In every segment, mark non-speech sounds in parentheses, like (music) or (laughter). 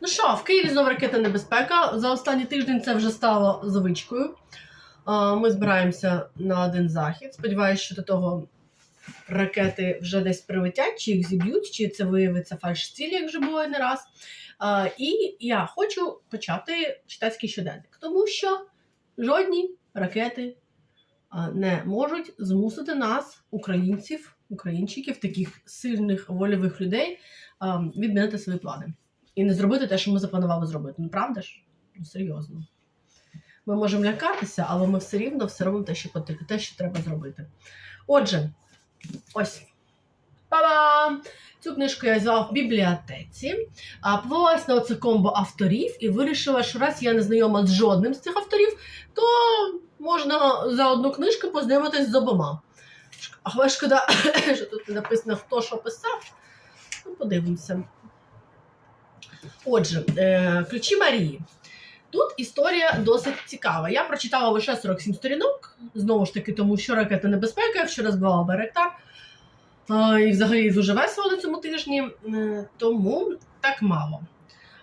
Ну що, в Києві знову ракетна небезпека. За останній тиждень це вже стало звичкою. Ми збираємося на один захід. Сподіваюся, що до того ракети вже десь прилетять, чи їх зіб'ють, чи це виявиться фальш-цілі, як вже було не раз. І я хочу почати читацький щоденник, тому що жодні ракети не можуть змусити нас, українців, українчиків, таких сильних вольових людей, відмінити свої плани і не зробити те, що ми запланували зробити. Ну правда ж? Ну серйозно. Ми можемо лякатися, але ми все рівно все робимо те, що потрібно, те, що треба зробити. Отже, ось. Па-бам! Цю книжку я взяла в бібліотеці, а повелась на оце комбо авторів і вирішила, що раз я не знайома з жодним з цих авторів, то можна за одну книжку познайомитись з обома. Але шкода, (coughs) що тут не написано, хто що писав. Ну, подивимося. Отже, е, ключі Марії. Тут історія досить цікава. Я прочитала лише 47 сторінок, знову ж таки, тому що ракета небезпека, вчора збивала Беректар. Е, І взагалі дуже весело на цьому тижні, е, тому так мало.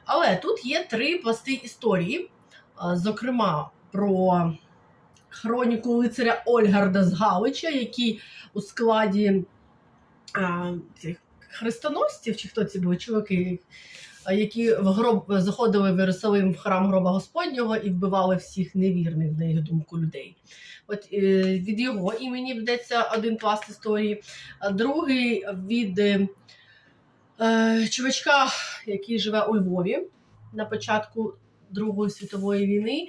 Але тут є три пласти історії, зокрема, про хроніку лицаря Ольгарда з Галича, який у складі а, цих хрестоносців, чи хто ці були чуваки, які в гроб заходили в Єрусалим в храм гроба Господнього і вбивали всіх невірних, на їх думку, людей. От е, від його імені ведеться один пласт історії, а другий від е, е, чувачка, який живе у Львові на початку Другої світової війни.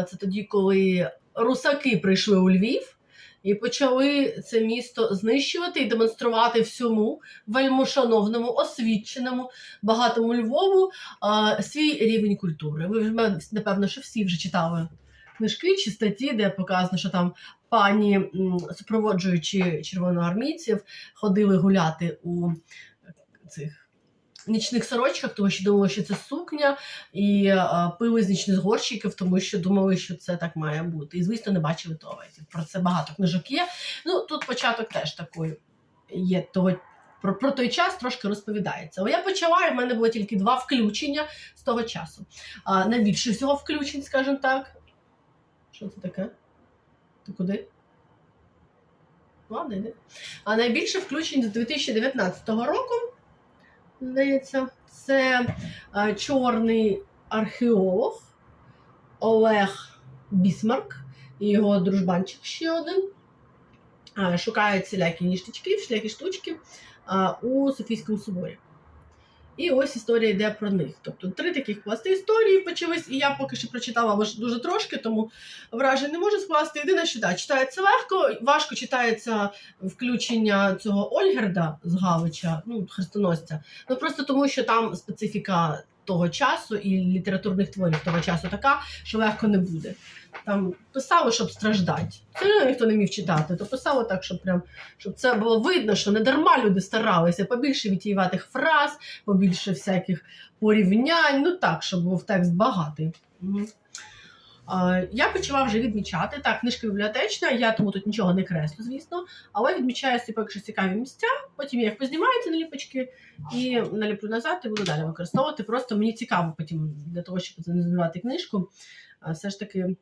Е, Це тоді, коли русаки прийшли у Львів. І почали це місто знищувати і демонструвати всьому вельмошановному, освіченому, багатому Львову а, свій рівень культури. Ви вже, напевно, що всі вже читали книжки чи статті, де показано, що там пані, супроводжуючи червоноармійців, ходили гуляти у цих нічних сорочках, тому що думали, що це сукня, і а, пили з нічних горщиків, тому що думали, що це так має бути. І, звісно, не бачили туалетів. Про це багато книжок є. Ну, тут початок теж такий є того. Про, про той час трошки розповідається. Але я почала, і в мене було тільки два включення з того часу. А, найбільше всього включень, скажімо так. Що це таке? Ти куди? Ладно, йди. А найбільше включень з 2019 року, здається, це а, чорний археолог Олег Бісмарк і його дружбанчик ще один. Шукають всілякі ніштячки, всілякі штучки а, у Софійському соборі. І ось історія йде про них. Тобто три таких пласти історії почались, і я поки що прочитала лише дуже трошки, тому вражень не можу скласти. Єдине, що да, читається легко, важко читається включення цього Ольгерда з Галича, ну, хрестоносця. Ну просто тому, що там специфіка того часу і літературних творів того часу така, що легко не буде. Там писало, щоб страждати. Це ніхто не міг читати, то писало так, щоб прям щоб це було видно, що не дарма люди старалися, побільше вітіюватих фраз, побільше всяких порівнянь. Ну так, щоб був текст багатий. А, Я почала вже відмічати. Так, книжка бібліотечна, я тому тут нічого не креслю, звісно, але відмічаю собі поки що цікаві місця. Потім я їх познімаю ці наліпочки і наліплю назад і буду далі використовувати. Просто мені цікаво потім для того, щоб занизувати книжку, все ж таки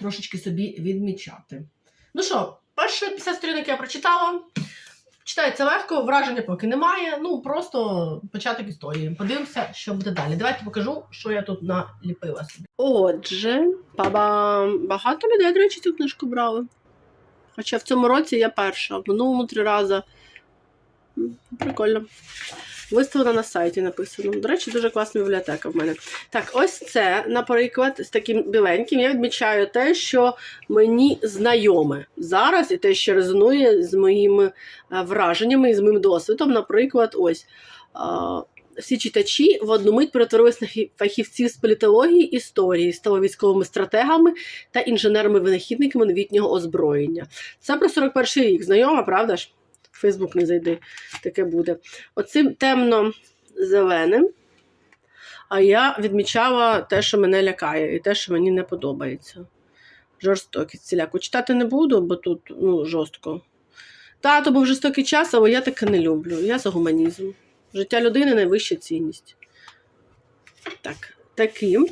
трошечки собі відмічати. Ну що, перше 50 сторінок я прочитала. Читається легко, враження поки немає. Ну просто початок історії. Подивимося, що буде далі. Давайте покажу, що я тут наліпила собі. Отже, бабам. Багато людей, до речі, цю книжку брали. Хоча в цьому році я перша, в минулому три рази. Прикольно. Виставлена на сайті написано. До речі, дуже класна бібліотека в мене. Так, ось це, наприклад, з таким біленьким. Я відмічаю те, що мені знайоме зараз, і те, що резонує з моїми е, враженнями і з моїм досвідом. Наприклад, ось. е, Всі читачі в одну мить перетворились на фахівців з політології історії, стали військовими стратегами та інженерами-винахідниками новітнього озброєння. Це про 41 рік. Знайома, правда ж? Фейсбук не зайди, таке буде. Оцим темно-зеленим. А я відмічала те, що мене лякає, і те, що мені не подобається. Жорстокість ціляку. Читати не буду, бо тут ну, жорстко. Та, то був жорстокий час, але я таке не люблю. Я за гуманізм. Життя людини найвища цінність. Так, таким.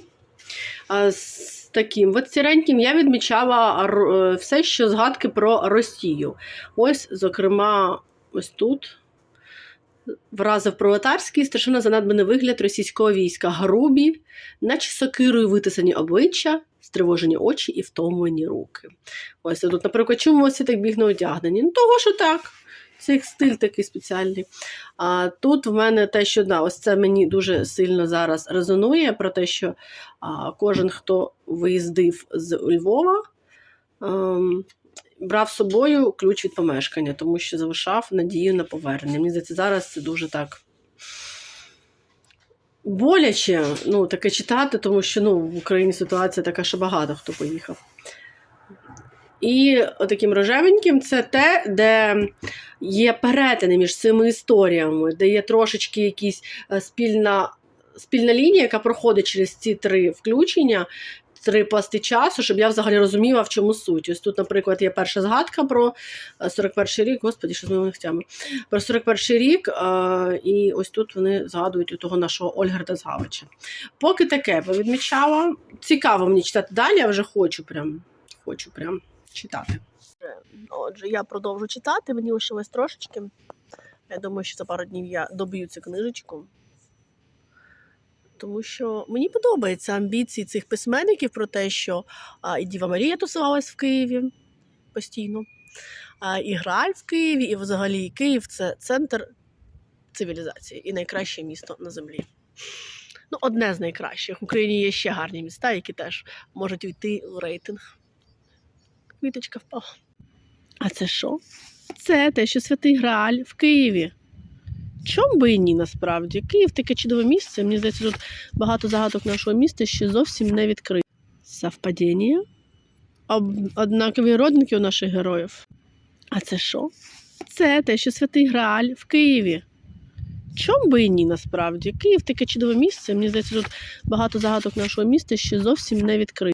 З таким от сіреньким я відмічала е, все, що згадки про Росію. Ось, зокрема, ось тут. Вразив пролетарський страшенно занедбаний вигляд російського війська. Грубі, наче сокирою витисані обличчя, стривожені очі і втомлені руки. Ось тут, наприклад, чому ось так бігно одягнені? Ну, того, що так. Це їх стиль такий спеціальний. А тут в мене те, що да, ось це мені дуже сильно зараз резонує про те, що а, кожен, хто виїздив з Львова, ем, брав з собою ключ від помешкання, тому що залишав надію на повернення. Мені здається, зараз це дуже так. Боляче ну, таке читати, тому що ну, в Україні ситуація така, що багато хто поїхав. І отаким рожевеньким це те, де є перетини між цими історіями, де є трошечки якісь е, спільна, спільна лінія, яка проходить через ці три включення, три пласти часу, щоб я взагалі розуміла, в чому суть. Ось тут, наприклад, є перша згадка про е, 41 рік, господі, що з моїми ногтями. Про 41 рік, е, і ось тут вони згадують у того нашого Ольгарда Згавича. Поки таке повідмічала. Цікаво мені читати далі, я вже хочу прям, хочу прям читати. Отже, я продовжу читати, мені лишилось трошечки. Я думаю, що за пару днів я доб'ю цю книжечку. Тому що мені подобаються амбіції цих письменників про те, що а, і Діва Марія тусувалась в Києві постійно, а, і Граль в Києві, і взагалі Київ це центр цивілізації і найкраще місто на землі. Ну, одне з найкращих. В Україні є ще гарні міста, які теж можуть війти у рейтинг. Квіточка впала. А це що? Це те, що святий Грааль в Києві. Чом би і ні, насправді? Київ таке чудове місце. Мені здається, тут багато загадок нашого міста ще зовсім не відкриті. Совпадіння? Однакові родники у наших героїв. А це що? Це те, що святий Грааль в Києві. Чом би і ні, насправді? Київ таке чудове місце. Мені здається, тут багато загадок нашого міста ще зовсім не відкриті.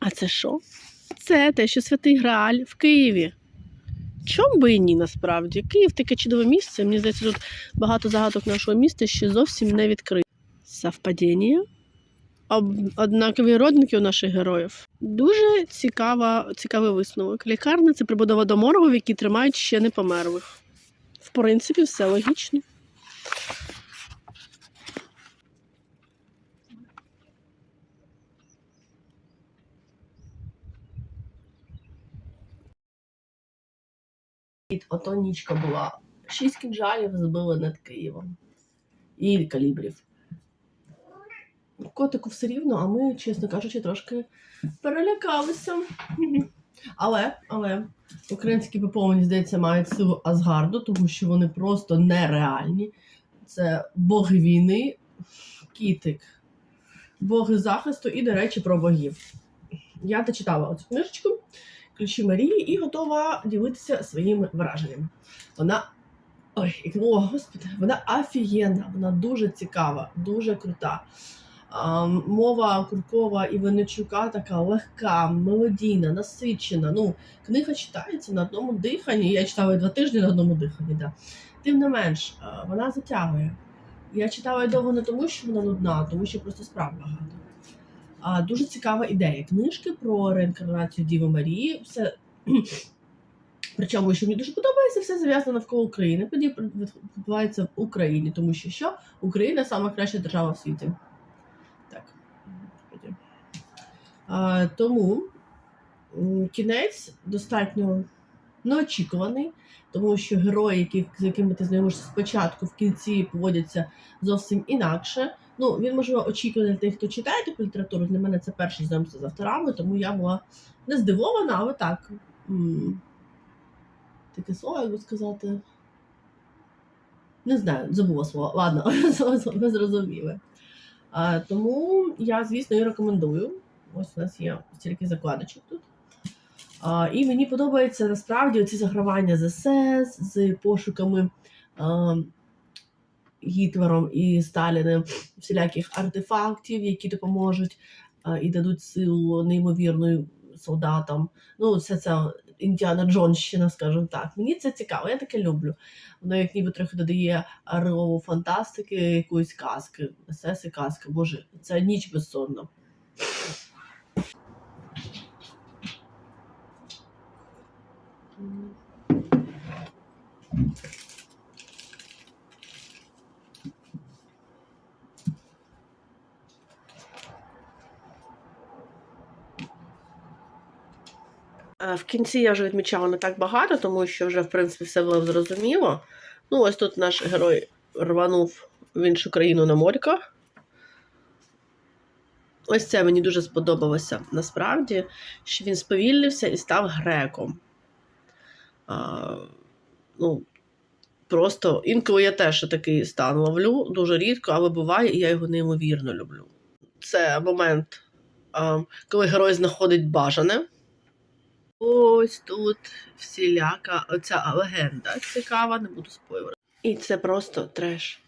А це що? Це те, що святий Грааль в Києві. Чом би і ні, насправді? Київ таке чудове місце. Мені здається, тут багато загадок нашого міста ще зовсім не відкриті. Совпадіння? Однакові родники у наших героїв. Дуже цікава, цікавий висновок. Лікарня це прибудова до моргу, в якій тримають ще не померлих. В принципі, все логічно. Ото нічка була. Шість кінжалів збили над Києвом. І калібрів. Котику все рівно, а ми, чесно кажучи, трошки перелякалися. Але, але українські ППО, мені здається, мають силу Асгарду, тому що вони просто нереальні. Це боги війни, кітик, боги захисту і, до речі, про богів. Я дочитала оцю книжечку ключі Марії і готова ділитися своїми враженнями. Вона. Ой, о, господи, вона офігенна, вона дуже цікава, дуже крута. Мова Куркова і Винничука така легка, мелодійна, насичена. Ну, книга читається на одному диханні. Я читала її два тижні на одному диханні. Да. Тим не менш, вона затягує. Я читала її довго не тому, що вона нудна, а тому що просто справ багато. Дуже цікава ідея книжки про реінкарнацію Діви Марії. Все (clears throat) Причому, що мені дуже подобається, все зав'язано навколо України. Події відбуваються в Україні, тому що що Україна сама краща держава в світі. Так. А, тому кінець достатньо неочікуваний, тому що герої, які, з якими ти знайомишся спочатку, в кінці поводяться зовсім інакше. Ну, він можливо очікуваний для тих, хто читає таку літературу. Для мене це перше знайомство з авторами, тому я була не здивована, але так. Таке слово, як би сказати. Не знаю, забула слово. Ладно, (laughs) ви зрозуміли. А, тому я, звісно, і рекомендую. Ось у нас є стільки закладочок тут. А, і мені подобається насправді ці загравання з СС, з пошуками а, Гітлером і Сталіним всіляких артефактів, які допоможуть а, і дадуть силу неймовірною солдатам. Ну, все це Індіана Джонщина, скажімо так. Мені це цікаво, я таке люблю. Воно як ніби трохи додає ривову фантастики, якоїсь казки, есеси казки. Боже, це ніч безсонна. Е, В кінці я вже відмічала не так багато, тому що вже, в принципі, все було зрозуміло. Ну, ось тут наш герой рванув в іншу країну на морьках. Ось це мені дуже сподобалося насправді, що він сповільнився і став греком. А, ну, просто інколи я теж такий стан ловлю, дуже рідко, але буває, і я його неймовірно люблю. Це момент, а, коли герой знаходить бажане. Ось тут всіляка оця легенда цікава, не буду спойлерити. І це просто треш.